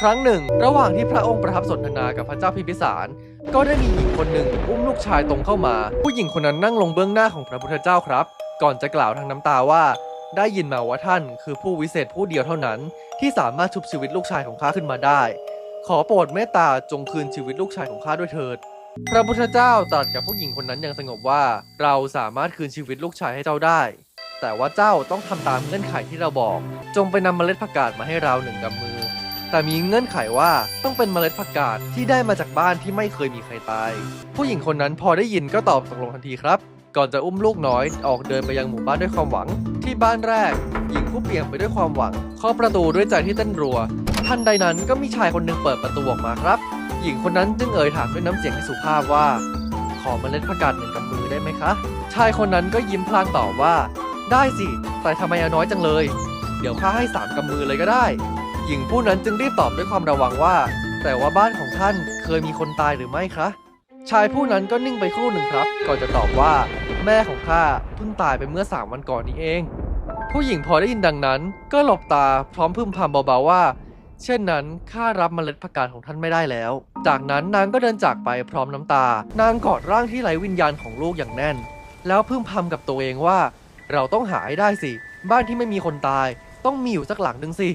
ครั้งหนึ่ง ระหว่างที่พระองค์ประทับสนทนากับพระเจ้าพิมพิสาร ก็ได้มีหญิงคนหนึ่งอุ้มลูกชายตรงเข้ามา ผู้หญิงคนนั้นนั่งลงเบื้องหน้าของพระพุทธเจ้าครับ ก่อนจะกล่าวทางน้ำตาว่า ได้ยินมาว่าท่านคือผู้วิเศษผู้เดียวเท่านั้น ที่สามารถชุบชีวิตลูกชายของข้าขึ้นมาได้ ขอโปรดเมตตาจงคืนชีวิตลูกชายของข้าด้วยเถิด พระพุทธเจ้าตรัสกับผู้หญิงคนนั้นอย่างสงบว่า เราสามารถคืนชีวิตลูกชายให้เจ้าได้ แต่ว่าเจ้าต้องทำตามเงื่อนไขที่เราบอก จงไปนำเมล็ดผักกาดมาให้เราหนึ่งกำมือ แต่มีเงื่อนไขว่าต้องเป็นเมล็ดผักกาดที่ได้มาจากบ้านที่ไม่เคยมีใครตาย ผู้หญิงคนนั้นพอได้ยินก็ตอบตกลงทันทีครับ ก่อนจะอุ้มลูกน้อยออกเดินไปยังหมู่บ้านด้วยความหวัง ที่บ้านแรกหญิงผู้เปลี่ยนไปด้วยความหวังเคาะประตูด้วยใจที่เต้นรัวทันใดนั้นก็มีชายคนหนึ่งเปิดประตูออกมาครับ หญิงคนนั้นจึงเอ่ยถามด้วยน้ำเสียงที่สุภาพว่า ขอเมล็ดผักกาดหนึ่งกำมือได้ไหมคะ ชายคนนั้นก็ยิ้มพลางตอบว่า ได้สิ แต่ทำไมอาน้อยจังเลย เดี๋ยวข้าให้สามกำมือเลยก็ได้ หญิงผู้นั้นจึงรีบตอบด้วยความระวังว่า แต่ว่าบ้านของท่านเคยมีคนตายหรือไม่คะ ชายผู้นั้นก็นิ่งไปครู่หนึ่งครับ ก่อนจะตอบว่า แม่ของข้าเพิ่งตายไปเมื่อสามวันก่อนนี้เอง ผู้หญิงพอได้ยินดังนั้น ก็หลบตาพร้อมพึมพำเบาๆว่า เช่นนั้นข้ารับเมล็ดผักกาดของท่านไม่ได้แล้ว จากนั้นนางก็เดินจากไปพร้อมน้ำตา นางกอดร่างที่ไร้วิญญาณของลูกอย่างแน่น แล้วพึมพำกับตัวเองว่า เราต้องหาให้ได้สิ บ้านที่ไม่มีคนตาย ต้องมีอยู่สักหลังหนึ่งสิ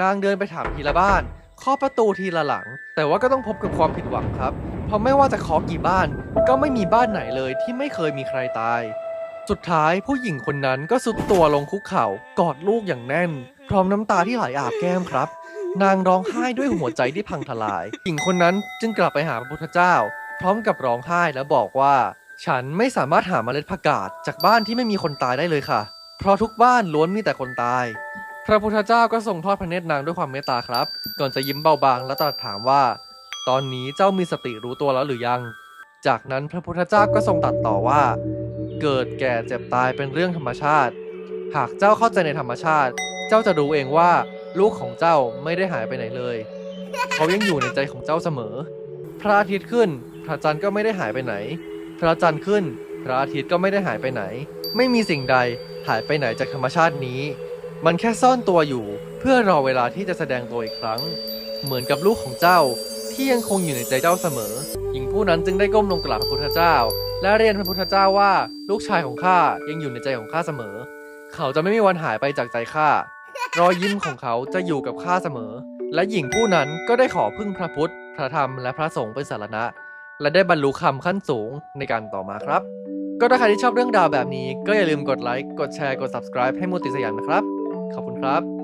นางเดินไปถามทีละบ้านเคาะประตูทีละหลัง แต่ว่าก็ต้องพบกับความผิดหวังครับ เพราะไม่ว่าจะเคาะกี่บ้าน ก็ไม่มีบ้านไหนเลยที่ไม่เคยมีใครตาย สุดท้ายผู้หญิงคนนั้นก็สุดตัวลงคุกเข่ากอดลูกอย่างแน่น พร้อมน้ำตาที่ไหลอาบแก้มครับ นางร้องไห้ด้วยหัวใจที่พังทลาย หญิงคนนั้นจึงกลับไปหาพระพุทธเจ้า พร้อมกับร้องไห้และบอกว่า ฉันไม่สามารถหาเมล็ดผักกาดจากบ้านที่ไม่มีคนตายได้เลยค่ะ เพราะทุกบ้านล้วนมีแต่คนตาย พระพุทธเจ้าก็ทรงทอดพระเนตรนางด้วยความเมตตาครับ ก่อนจะยิ้มเบาบางและตรัสถามว่า ตอนนี้เจ้ามีสติรู้ตัวแล้วหรือยัง จากนั้นพระพุทธเจ้าก็ทรงตรัสต่อว่า เกิดแก่เจ็บตายเป็นเรื่องธรรมชาติ หากเจ้าเข้าใจในธรรมชาติ เจ้าจะรู้เองว่าลูกของเจ้าไม่ได้หายไปไหนเลย เขายังอยู่ในใจของเจ้าเสมอ พระอาทิตย์ขึ้น พระจันทร์ก็ไม่ได้หายไปไหน พระจันทร์ขึ้น พระอาทิตย์ก็ไม่ได้หายไปไหน ไม่มีสิ่งใดหายไปไหนจากธรรมชาตินี้ มันแค่ซ่อนตัวอยู่เพื่อรอเวลาที่จะแสดงตัวอีกครั้ง เหมือนกับลูกของเจ้าที่ยังคงอยู่ในใจเจ้าเสมอ หญิงผู้นั้นจึงได้ก้มลงกราบพระพุทธเจ้า และเรียนพระพุทธเจ้าว่าลูกชายของข้ายังอยู่ในใจของข้าเสมอ เขาจะไม่มีวันหายไปจากใจข้ารอยยิ้มของเขาจะอยู่กับข้าเสมอ และหญิงผู้นั้นก็ได้ขอพึ่งพระพุทธ พระธรรม และพระสงฆ์เป็นสารณะ และได้บรรลุคำขั้นสูงในการต่อมาครับ ก็ถ้าใครที่ชอบเรื่องราวแบบนี้ ก็อย่าลืมกดไลค์ กดแชร์ กด subscribe ให้มูติสยามนะครับ ขอบคุณครับ